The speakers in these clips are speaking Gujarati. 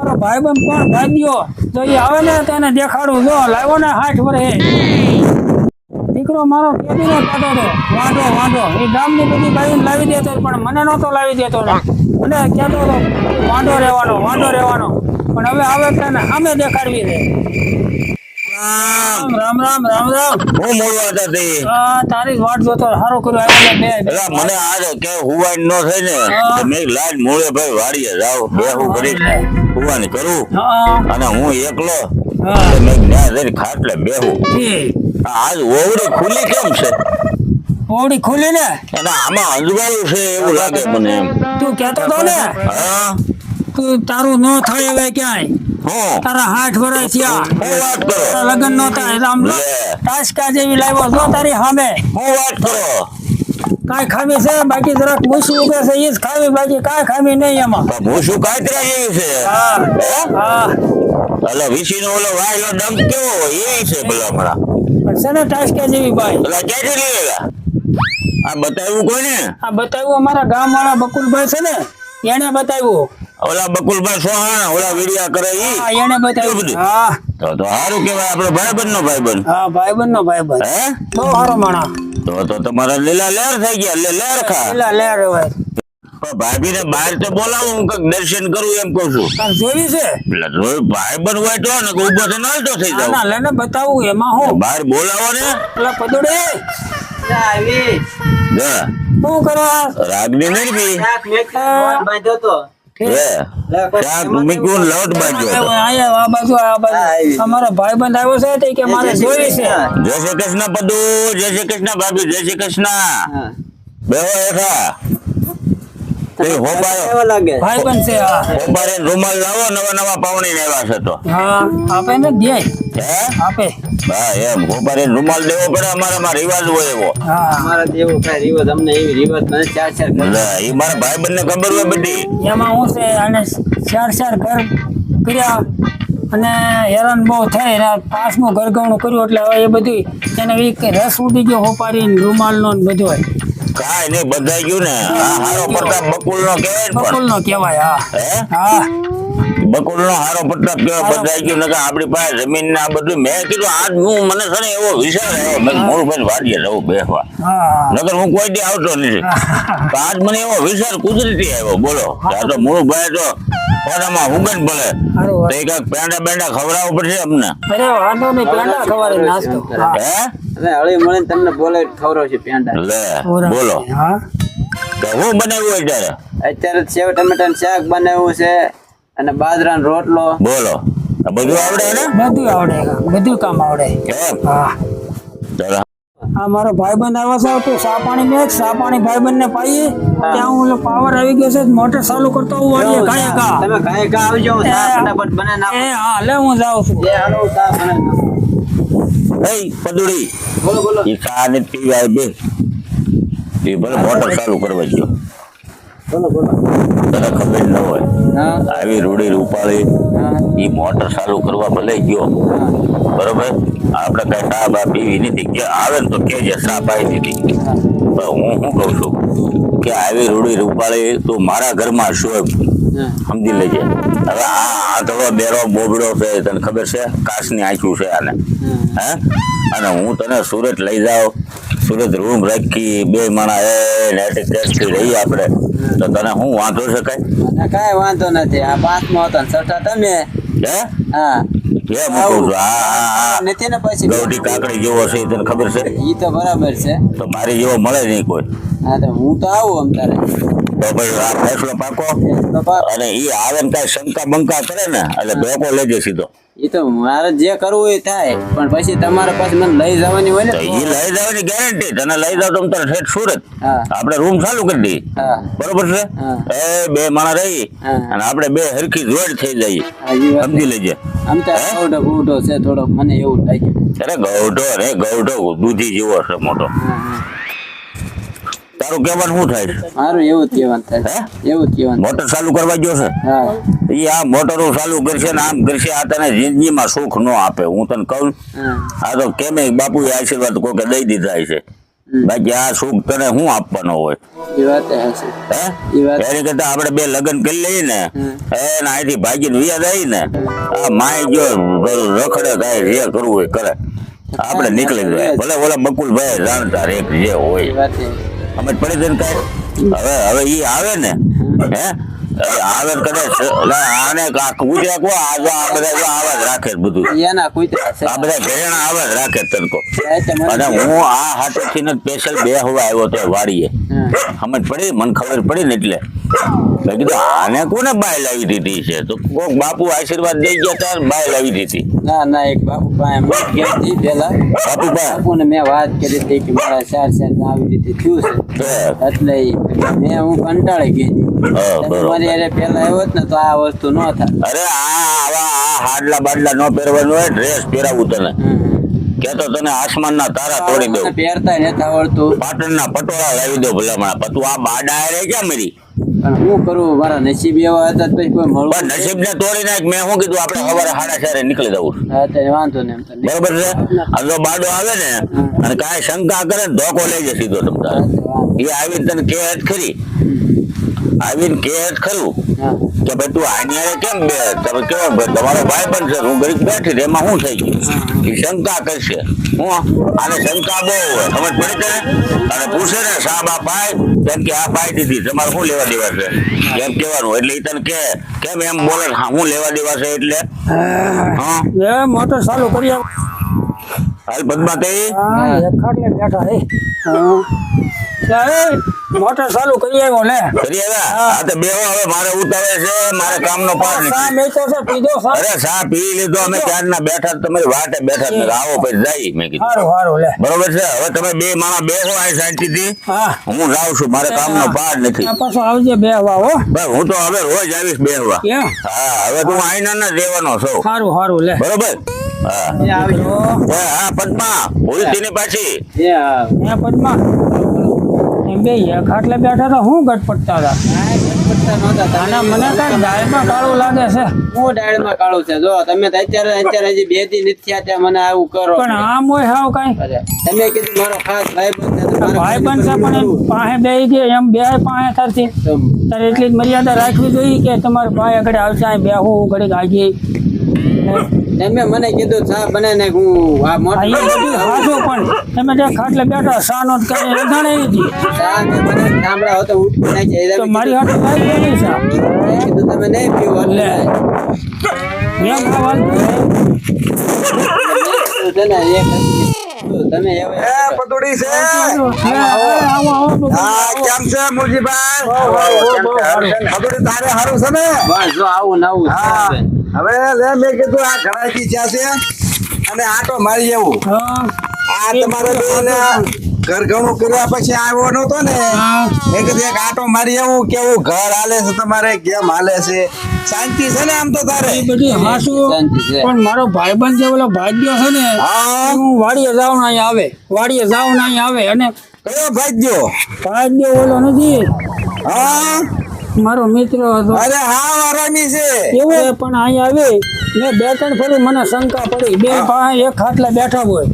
મારો ભાઈબંધ કોણ? ભાગ્યો તો એ આવે ને તેને દેખાડું. જો, લાવ્યો ને હાથ વરે દીકરો મારો કેદીનો કાઢો તો વાંધો વાંધો. એ ગામની બધી બાઈને લાવી દેતો પણ મને નહોતો લાવી દેતો મને કહેતો હતો, વાંધો રહેવાનો વાંધો રહેવાનો. પણ હવે આવે તેને સામે દેખાડવી છે. રામ. રામ રામ રામ રામ હું મોડવા હતા તે. આ તારી વાટ જોતો સારું કર્યું આવ્યો બે. એટલે મને આજ કે હુવાન નો થાય ને તો મેં લાજ મોડે ભાઈ વાડીએ જાવ બેહું કરી હુવાની કરું. અને હું એકલો ખાટલે બેહું. આજ ઓવડી ખુલી કેમ છે? ઓવડી ખુલી ને? અને આમાં અંજવાળું છે એવું લાગે મને એમ. તું કહેતો તો ને? હા. તું તારું ન થાય હવે ક્યાંય. તારા હાથ વરાય થયા. તારા લગ્ન નો થાય એટલે આમ. ટાસકા જેવી લાવ્યો. છો તારી સામે. હું વાત કરો. કાંઈ ખામી છે? બાકી જરાક મૂસી ઉગે છે એ જ ખામી બાકી કાંઈ ખામી નહીં એમાં. ભૂસું કાતરા જેવી છે. હા. હા? એટલે વીસી નો ઓલો વાયલો ડંક કેવો એ છે ભલે હમણાં. પણ છે ને ટાસકા જેવી ભાઈ એટલે ક્યાંથી લેલા આ બતાવ્યું કોઈને? આ બતાવ્યું અમારા ગામ વાળા બકુલભાઈ છે ને એને બતાવ્યું. ઓલા બકુલભાઈ સોહાણ ઓલા વિડિયા કરે ઈ. એને બતાવ્યું. હા. તો તો સારું કેવાય આપણો ભાઈબંધ નો ભાઈબંધ. હા ભાઈબંધ નો ભાઈબંધ. હે? બહુ સારો માણા તો તો તમારા લીલા લેર થઈ ગયા લે લેર ખા. લીલા લેર ભાભી ને બહાર તો બોલાવું હું કંઈક દર્શન કરું એમ કહું છું. તાર છે? એટલે જોયું હોય તો ને ઊભો તો હાલતો થઈ ના જાવ ના લેને બતાવું એમાં હું. બહાર બોલાવો ને પેલા પદુડે જા. શું કરો રાગની નહીં બી ને લોટ બાંધ્યો અમારો ભાઈબંધ આવ્યો છે કે મારે જોઈ છે. જય શ્રી કૃષ્ણ પદુ. જય શ્રી કૃષ્ણ ભાભી. જય શ્રી કૃષ્ણ. બેહો હેઠા. છે હોબારે રૂમાલ લાવો નવા નવા પાવણી ને છે તો. હા આપે ને દે હે? આપે. હા એમ. હોબારે રૂમાલ દેવો પડે અમારામાં રિવાજ હોય એવો. હા. અમારા રિવાજ અમને એવી રિવાજ ચાર ચાર. એ મારા ભાઈ બંને ખબર હોય બધી. એમાં હું છે અને ચાર ચાર ઘર કર્યા અને હેરાન બહુ થઈ પાસનું ઘરગવણું કર્યું એટલે હવે એ બધું એને રસ ઉડી ગયો હોપારી રૂમાલનો ને બધું હોય કાંઈ નહીં બધાઈ ગયું ને. આ હારો પ્રતાપ બકુલ નો કહેવાય ને પણ. કહેવાય હા? હે. હા બકુલ નો હારો ગયું આપણી પાસે જમીન ને આ બધું. મેં કીધું આજ હું મને છે ને એવો વિચાર આવ્યો. મેં મોડું ભાઈ વાડીએ રહું બેસવા નકર હું કોઈ દી આવતો નથી. તો આજ મને એવો વિચાર કુદરતી આવ્યો બોલો. આ તો મૂળ તો પોતામાં હુગન ભલે. તો એ પેંડા બેંડા ખવડાવવું પડશે અમને? અરે વાંધો નહીં પેંડા ખવારે નાસ્તો. હે? અને હળી મળીને તમને બોલે ખવડાવશે પેંડા. લે બોલો. હા. તો હું બનાવ્યું અત્યારે અત્યારે સેવ ટમેટાનું શાક બનાવ્યું છે. અને બાજરાનો રોટલો. બોલો. બધું આવડે ને? બધું આવડે બધું કામ આવડે. હા. ચાલો. આ મારો ભાઈબંધ આવ્યો છે તું સા પાણી મેચ સા પાણી ભાઈબંધ ને પાઈએ ત્યાં હું પાવર આવી ગયો છે મોટર ચાલુ કરતો હું વાળીએ કાંઈ કા તમે કાંઈ કા ફટાફટ બનાવી નાખું. એ હા લે હું જાઉં છું. એ હાલો હું બને પદુડી. બોલો બોલો. એ ચા ને પીવા બે એ ભલે મોટર ચાલુ કરવા ગયો. બોલો તને ખબર ન હોય આવી રૂડી રૂપાળી એ મોટર ચાલુ કરવા ભલે ગયો. બરોબર? આપણે કઈ ચા બા પીવી નથી. કે આવે ને તો કે જે ચા પાઈ દીધી? હું. શું કઉ છું? કે આવી રૂડી રૂપાળી તું મારા ઘરમાં શું સમજી લેજે. હવે આ આ થોડો બેરો બોબડો છે તને ખબર છે? કાશની આંખ્યું છે આને. હે? અને હું તને સુરત લઈ જાઉં. સુરત રૂમ રાખી બે માણા એ નેટી ટેસ્ટી રહી આપણે. તો તને શું વાંધો છે કઈ? કાંઈ વાંધો નથી. આ પાંચમો હતો ને છઠ્ઠા તમે હે? હા. કેમ હું કહું છું નથી ને પછી ગૌડી કાકડી જેવો છે તને ખબર છે? ઈ તો બરાબર છે. તો મારી જેવો મળે નહીં કોઈ. હા તો હું તો આવું આમ તારે તો ભાઈ આ ફેસલો પાકો. અને એ આવે ને કાંઈ શંકા બંકા કરે ને એટલે બેકો લેજે સીધો. ઈ તો મારે જે કરવું એ થાય. પણ પછી તમારે પાસે મને લઈ જવાની હોય ને? તો એ લઈ જવાની ગેરંટી તને લઈ જાવ તો તારે ઠેઠ સુરત આપણે રૂમ ચાલુ કરી દઈએ. બરોબર છે? એ બે માણસ રહી. અને આપણે બે હરખી જોડ થઈ જઈએ. સમજી લેજે. આમ તો ગૌઢો ગૌઢો છે થોડોક મને એવું લાગ્યું. અરે ગૌઢો રે ગૌઢો દૂધી જેવો છે મોટો. તારું કહેવાનું શું થાય છે? મારું એવું કહેવાનું થાય એવું કહેવાનું મોટર ચાલુ કરવા ગયો છે? એ આ મોટરો ચાલુ કરશે ને આમ કરશે આ તને જિંદગીમાં સુખ ન આપે. હું તને કહું આ તો કેમે બાપુએ આશીર્વાદ કોકે દઈ દીધા છે. બાકી આ સુખ તને શું આપવાનો હોય? એની કરતા આપણે બે લગ્ન કરી લઈએ ને અહીંથી ભાગીને વિયા જાય ને આ માય જો રખડે થાય જે કરવું હોય કરે. આપણે નીકળી જાય. ભલે ઓલા મકુલભાઈ જાણતા એક જે હોય. સમજ પડી તને કઈ? હવે હવે એ આવે ને હે? આવે કદાચ. આને કૂતરા કો આ જો આ બધા જો આવા જ રાખે બધું. એના કૂતરા આ બધા ઘરેણા આવા જ રાખે તનકો અને હું આ હાથેથી ને સ્પેશિયલ બે હવા આવ્યો તો વાડીએ. સમજ પડી? મને ખબર પડી ને એટલે. મેં કીધું આને કોને બાય લાવી દીધી છે? તો કોક બાપુ આશીર્વાદ દઈ ગયા હતા બાય લાવી દીધી. ના ના એક બાપુ પાસે મેં ગઈ હતી પેલા. બાપુ બાપુને મેં વાત કરી હતી કે મારા ચાર ચાર આવી રીતે થયું છે. એટલે મેં હું કંટાળી ગઈ હતી. હા, તમે બરોબર. મારી હારે પેલા આવ્યો ને તો આ વસ્તુ ન થાય. અરે આ આવા આ હાડલા બાડલા ન પહેરવાનું હોય ડ્રેસ પહેરાવું તને. કે તો તને આસમાનના તારા તોડી દઉં. પહેરતા નથી આવડતું. પાટણના પટોળા લાવી દો ભલામણા. પણ તું આ બાડા હારે ક્યાં મરી? પણ હું કરું? મારા નસીબ એવા હતા તો પછી કોઈ મળવું પણ નસીબને તોડી નાખ. મેં શું કીધું? આપણે સવારે સાડા ચારે નીકળી જવું હા તો વાંધો બરોબર છે? આ જો બાડો આવે ને અને કાંઈ શંકા કરે ને ધોકો લઈ જાય સીધો તમ તારે. હા તો એ આવીને તને કે ખરી. આવીને કે ખરું. કે ભાઈ તું આની કેમ બે? તમે કેવો ભાઈ તમારો ભાઈ પણ છે હું ગરીબ બેઠી છે એમાં શું થઈ ગયું? એ શંકા કરશે. હું આને શંકા બહુ હોય સમજ પડે છે અને પૂછે ને સાહેબ આ પાય કેમ કે આ પાય દીધી તમારે શું લેવા દેવા છે? એમ કહેવાનું એટલે એ તને કે કેમ એમ બોલે ને, હા હું લેવા દેવા છે એટલે? હા? મોટો ચાલુ કરી આવ. હાલ પદ્મા તે બેઠા હે. મોટર ચાલુ કરી આવ્યો ને. કરી આવ્યા? આ તો બેહો હવે મારે ઉતાવે છે મારે કામનો પાર નથી. નથી તો છે પીધો સા અરે સા પી લીધો અમે ક્યારના બેઠા તમારી વાટે બેઠા ને આવો પછી જાય મેં કીધું. સારું સારું લે. બરોબર છે? હવે તમે બે માણા બેહો આ શાંતિથી. હા. હું લાવ છું મારે કામનો પાર નથી. પાછો આવજે બે વા હો. બસ હું તો હવે રોજ આવીશ બેહવા. હા હવે તું આઈના ના દેવાનો છો. સારું સારું લે. બરોબર? હા. આવી હા પદ્મા ભૂલતી ની પાછી. હા. પદ્મા. બે ખાટલે બેઠા તો હું ગટપટતા હતા? ગટપટતા મને કઈ દાળમાં કાળું લાગે છે? હું ડાળમાં કાળું છે? જો તમે અત્યારે અત્યારે હજી બે દી નથી થયા ત્યાં મને આવું કરો. પણ આમ હોય હાવ કઈ? તમે કીધું મારો ખાસ ભાઈ પણ છે તો છે પણ એમ પાસે બે ગયો એમ બે પાસે થરથી તારે એટલી જ મર્યાદા રાખવી જોઈએ કે તમારે ભાઈ આગળ આવશે બે હું ઘડીક આગી. તમે મને કીધું ચા બને ને હું આ હાચું પણ. તમે જે ખાટલે બેઠા સાનો નો કઈ રંધાણે નથી. ચા મેં બનાવીને ઠામડા હોતો ઉઠી નાખી તો મારી હાથે દે નહીં સા કીધું- તમે નહીં પીવો એટલે એમ ખાવા તને એક તમે એવા એ પતોડી છે. આવો આવો આવો હા કેમ છે મુરજીભાઈ? પતોડી તારે સારું છે ને? બસ જો આવું ને આવું હા. છે. હવે લે મેં કીધું આ ઘણા જ્યાં છે અને આટો મારી જવું. હા. આ તમારે ઘર ઘણું કર્યા પછી આવ્યો નતો ને. એક મેં કીધું એક આટો મારી આવું કેવું ઘર હાલે છે તમારે કેમ હાલે છે? શાંતિ છે ને આમ તો તારે? બધી હાસુ. પણ મારો ભાઈબંધ જે ઓલો ભાગ્યો છે ને હા. હું વાડીએ જાઉં ને અહીં આવે. વાડીએ જાઉં ને અહીં આવે. અને કયો ભાગ્યો? ભાગ્યો ઓલો નથી. હા. મારો મિત્ર હતો. અરે હા આરામી છે. એવું પણ અહીં આવી ને બે ત્રણ ફરી મને શંકા પડી. બે પાસે એક ખાટલા બેઠા હોય.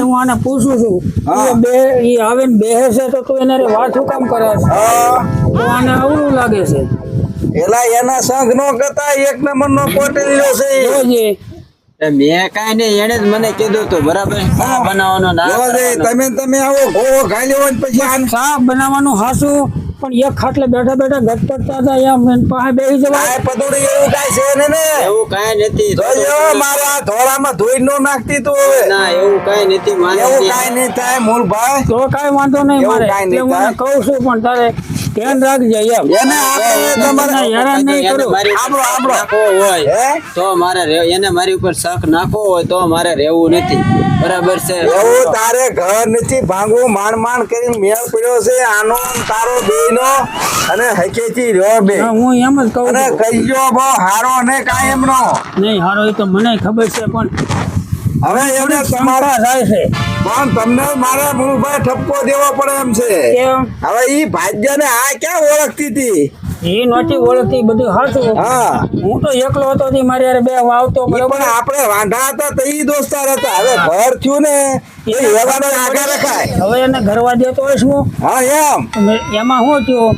હું. આને પૂછું છું. એ બે ઈ આવે ને બેસે છે તો તું એને વાત શું કામ કરે છે? તો આને અવળું લાગે છે. એલા એના સંઘ નો કરતા એક નંબર નો કોટેલિયો છે. મેં કાઈ નઈ એને જ મને કીધું તું બરાબર? બનાવવાનો ના તમે તમે આવો ગોળો ખાઈ લેવો પછી આને શાક બનાવવાનું હાસું. પણ એક ખાટલે બેઠા બેઠા ગટપટતા હતા એમ એને પાસે બેસી જવાય. પતોડી એવું કાઈ છે ને ને? એવું કાઈ નથી. જોજો મારા ધોળામાં ધોઈ નો નાખતી તું હવે. ના એવું કાઈ નથી મારે એવું કાઈ નહીં થાય મૂળભાઈ તો કાઈ વાંધો નહીં એવું મારે. કાંઈ એટલે નહીં હું કહું છું પણ તારે ધ્યાન રાખજે એમ. એને આપણે તમારે હેરાન નહીં કરો આપણો, આપણો. નાખવો હોય. તો મારે એને મારી ઉપર શક નાખો હોય તો મારે રહેવું નથી. બરાબર છે? એવું તારે ઘર નથી ભાંગવું માંડ માંડ કરીને મેળ પડ્યો છે. આનો તારો બેનો અને હકેથી રહ્યો બે. હું એમ જ કહું અને કહીયો બહુ હારો ને કાયમ નો નહીં હારો એ તો મને ખબર છે પણ હવે એમને તમારા થાય છે. પણ તમને મારે મૂળભાઈ ઠપકો દેવો પડે એમ છે. હવે ઈ ભાગ્ય ને આ ક્યાં ઓળખતી હતી? એ નહોતી ઓળખતી બધું હતું હા. હું તો એકલો હતો તે મારી યાર બે વાવતો પણ આપણે વાંઢા હતા તો ઈ દોસ્તાર હતા. હવે ઘર થયું ને એ વ્યવહારને આગળ રખાય. હવે એને ઘરવા દેતો હોય શું? હા એમ. એમાં શું થયું?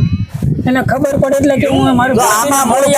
એને ખબર પડે એટલે કે હું મારી આમાં મળી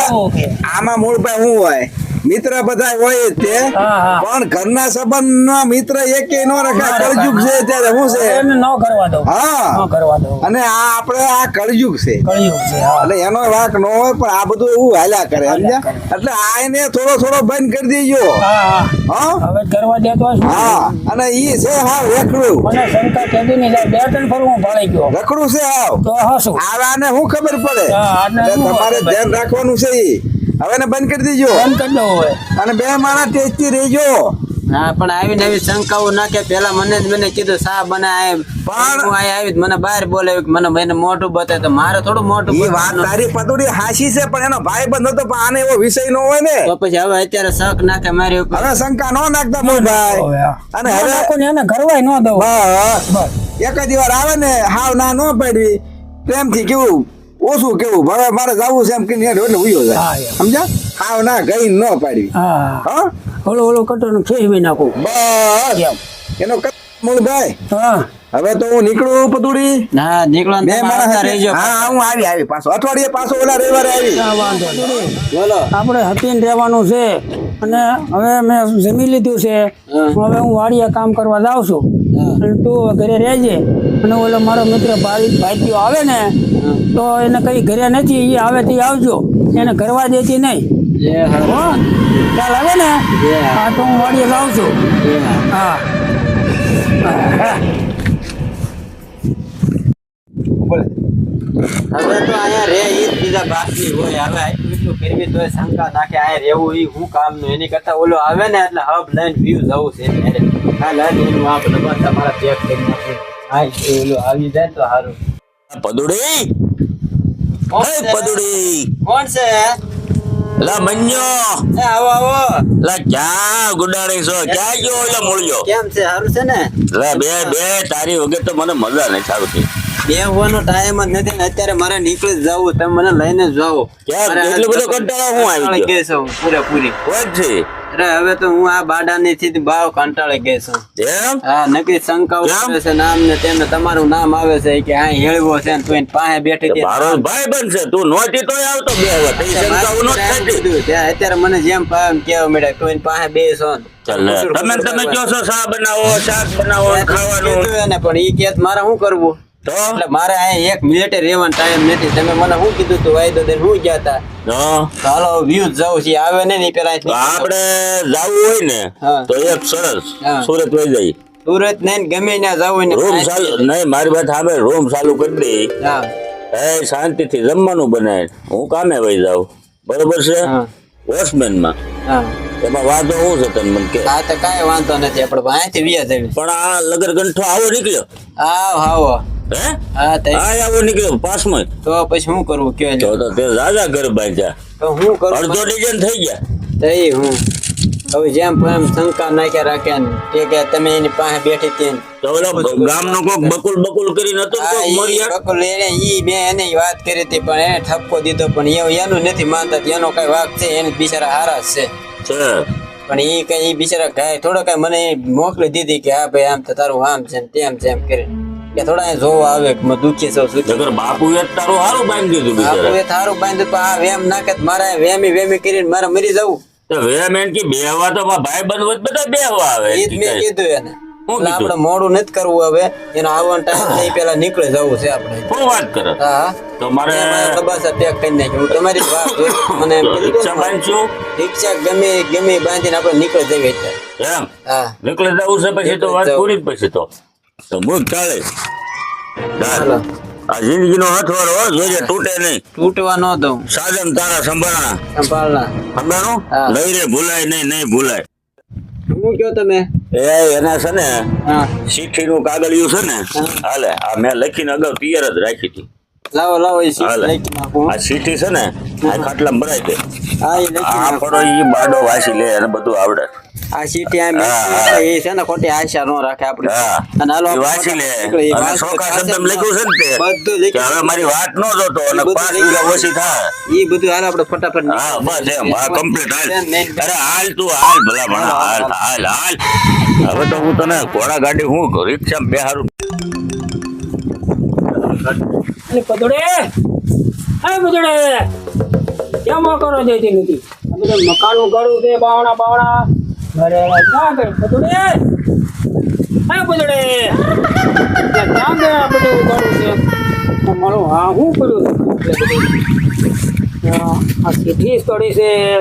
આમાં મૂળ ભાઈ શું હોય? મિત્ર બધા હોય જ તે હા, હા. પણ ઘરના સંબંધના મિત્ર એક નો રખાય. કળજુગ છે ત્યારે શું છે? ન કરવા હા. કરવા અને આ આપણે આ કળજુગ છે. એટલે એનો વાક ન હોય પણ આ બધું એવું હાલ્યા કરે સમજ્યા? એટલે આ એને થોડો થોડો બંધ કરી દેજો. હા હા. હા? હવે કરવા દે તો હા. અને ઈ છે હા રેકડું મને શંકા કેદી ની જાય. બે ત્રણ ફરું હું ભાળી ગયો. રેકડું છે હા તો હસું આવાને શું ખબર પડે? હા, તમારે ધ્યાન રાખવાનું છે ઈ. હવે બંધ કરી દેજો. બંધ કરી દો હવે. અને બે માણસ ટેસ્ટી રહેજો. હા પણ આવી નવી શંકાઓ નાખે પેલા મને જ મને કીધું સા બનાય પણ- હું અહીંયા આવી મને બહાર બોલે મને મને મોટું બતાવે તો મારે થોડું મોટું એ વાત તારી પતોડી હાસી છે પણ એનો ભાઈ બંધ હતો પણ આને એવો વિષય ન હોય ને. તો પછી હવે અત્યારે શક નાખે મારી ઉપર. હવે શંકા નો નાખતા મોહનભાઈ ભાઈ. અને હવે નાખું ને એને ઘરવાય ન બસ. એક જ વાર આવે ને હાવ ના ન પડવી. પ્રેમથી કેવું ઓછું કેવું? હવે મારે જવું છે એમ કે એટલે ઉયો જાય. હા, સમજ્યા? હાવ ના ગઈ ન પાડવી. હા. હા? ઓલો ઓલો કટોનું ખેવી નાખું. બસ. એમ. એનો મૂળભાઈ હા. હવે તો હું નીકળું પતુડી? ના નીકળો બે માણસ રહેજો. હા હા, આવી આવી પાછો. અઠવાડિયે પાછો ઓલા રવિવારે આવી. બોલો. આપણે હતીને રહેવાનું છે અને હવે મેં જમી લીધું છે. હવે હું વાડીએ કામ કરવા જાઉં છું. તું ઘરે રહેજે. અને ઓલો મારો મિત્ર ભાઈ ભાઈઓ આવે ને તો એને કઈ ઘરે નથી એ આવે તે આવજો. એને ઘરવા દેતી નહીં ખ્યાલ આવે ને? હા. તો હું વાડીએ જાઉં છું. હા. હવે તો અહીંયા રે ઈ બીજા બાકી હોય. હવે એટલું કરવી તોય શંકા નાખે. અહીંયા રહેવું ઈ હું કામનું એની કરતા ઓલો આવે ને એટલે હબ લઈને વ્યૂ જવું છે એનું. તમારા પેક કરી નાખું. હા ઓલો આવી જાય તો સારું. પદુડી. હે પદુડી. કોણ છે? લા મન્યો. એ આવો આવો. લા ક્યાં ગુડાણી છો? ક્યાં ગયો એટલે મૂળ્યો? કેમ છે? સારું છે ને? લા બે બે તારી વગર તો મને મજા નહીં આવતી. બેહવાનો ટાઈમ જ નથી ને અત્યારે મારે નીકળી જવું તમે મને લઈને જાઓ. એટલો બધો કંટાળો હું આવી ગયો? પૂરેપૂરી. જ છે. અરે હવે તો હું આ બાડાની થી બાવ કંટાળી ગઈ છું એમ હા નકરી શંકાઓ કેમ? છે નામ ને તેમને તમારું નામ આવે છે કે આ હેળવો છે ને તું પાસે બેઠી હતી. મારો ભાઈ બનશે તું નોટી તોય આવતો બે હવે તઈ શંકાઓ નો થતી ત્યાં અત્યારે મને જેમ એમ કેવા મળે કોઈ પાસે લે. કસૂર તમે તમે. કહો છો શા બનાવો શાક બનાવો ખાવાનું પણ ઈ કેત મારે શું કરવું તો એટલે મારે અહીંયા એક મિનિટે રહેવાનો ટાઈમ નથી. તમે મને શું કીધું તું? વાયદો દે શું ગયા હતા તો વ્યૂ જાવ છે આવે ને નહીં પેલા આપણે જાવું હોય ને તો એક સરસ સુરત વહી જાય સુરત નહીં ગમે ત્યાં જવું હોય રૂમ ને ચાલુ નહીં મારી વાત સાંભળ. રૂમ ચાલુ કરી દે. હા. એ શાંતિથી જમવાનું બનાય. હું કામે વહી જાઉં. બરોબર છે? હા. વોચમેનમાં હા. એમાં વાંધો શું છે તને મને કે? આ તો કાંઈ વાંધો નથી આપણે અહીંથી વ્યા જવી પણ આ લગર કંઠો આવો નીકળ્યો. આવ આવો. હે? હા તો આ આવો નીકળ્યો પાસમાં. તો પછી શું કરવું કયો તો તો તે રાજા ઘર બાંધ્યા તો હું કરું? અડધો ડીઝન થઈ ગયા. તઈ હું. હવે જેમ એમ શંકા નાખ્યા રાખ્યા ને તે કે તમે એની પાસે બેઠી હતી ને. તો ગામનો કોક બકુલ બકુલ કરીને હતો હા, કોક મરિયા? બકુલ એને ઈ મેં એને વાત કરી હતી પણ એને ઠપકો દીધો પણ એ એનું નથી માનતા એનો કઈ વાક છે એને બિચારા હારા છે. પણ એ કઈ બિચારા ગાય થોડો કઈ મને મોકલી દીધી કે હા ભાઈ આમ તો તારું આમ છે ને તેમ છે એમ કરી કે થોડા અહીં જોવા આવે કે હું દુખી છું સુખી નગર બાપુ એ તારું સારું બાંધી દીધું આપું બિચારા. એ થારું બાંધ્યું તો આ વેમ નાખે મારે વેમી વેમી કરીને મારે મરી જવું. તો વેમ એમ કે બેહવા તો ભાઈ બંધ બધા બેહવા આવે ઈ મેં કીધું એને. હું એટલે કીધું? આપણે મોડું નથી કરવું હવે. એનો આવવાનો ટાઈમ નહીં પેલા નીકળી જવું છે આપણે. શું વાત કરો? હા. બસ પેક કરી હું તમારી વાત મને રિક્ષા બાંધશું? રિક્ષા ગમે ગમે બાંધીને આપણે નીકળી જઈએ અત્યારે. એમ? હા. નીકળી જવું છે પછી તો વાત. પૂરી પછી તો. તો મૂક ચાલે. આ જિંદગીનો હથવારો જોઈએ તૂટે નહીં. તૂટવા ન દઉં. સાધન તારા સંભાળણા સંભાળના. સંભાળો? હા. લઈ રે ભૂલાય નહીં નહીં ભૂલાય. શું કયો તમે? એ એના છે ને હા. ચિઠ્ઠીનું કાગળિયું છે ને હાલે આ મેં લખીને અગાઉ તૈયાર જ રાખી હતી. લાવો લાવો એ સીટ હાલે. લખી નાખું આ સીટી છે ને આ ખાટલામાં ભરાય દે. હા એ લખી આ નાખું. ઈ બાડો વાસી લે અને બધું આવડે. આ સીટ આ હા, હા. એ છે ને ખોટી આશા નો રાખે આપણે. હા. અને હાલો ઈ આપણે વાંચી લે નીકળીએ. અને વાંચતો સોખા શબ્દમાં લખ્યું છે ને તે બધું કે લખ્યું હવે મારી વાત નો જોતો અને બધું પાંચ લખ્યું. વીઘા ઓછી થાય. ઈ બધું હાલ આપણે ફટાફટ હા બસ એમ આ કમ્પ્લીટ હાલ. અરે હાલ તું હાલ ભલા ભણા હાલ હાલ હાલ. હવે તો હું તને ઘોડા ગાડી હું રિક્ષામાં બેહારું. અરે પદડે. અરે પદડે. કેમ કરો જતી નથી. બધું મકાનનું ગળું છે, બાવણા બાવણા. ઘરે ક્યાં કરે, પદડે. અરે પદડે. ક્યાં આ બધું ગળું છે? મારું હા શું કર્યું આ સિટી સીધી છે.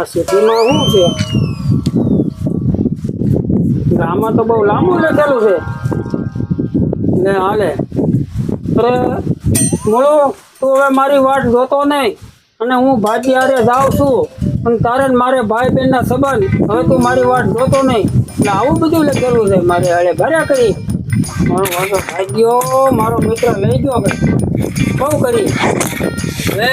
આ સિટીમાં શું છે? ગામમાં તો બહુ લાંબુ લખેલું છે. ને હાલે. અરે બોલો, તું હવે મારી વાટ જોતો નહીં અને હું ભાજી હારે જાઉં છું. પણ તારે મારે ભાઈ બહેનના સંબંધ હવે તું મારી વાટ જોતો નહીં. એટલે આવું બધું લખેલું છે મારે હાડે ભર્યા કરી. મારો વાંધો ભાગ્યો, મારો મિત્ર લઈ ગયો હવે. બહુ કરી. હવે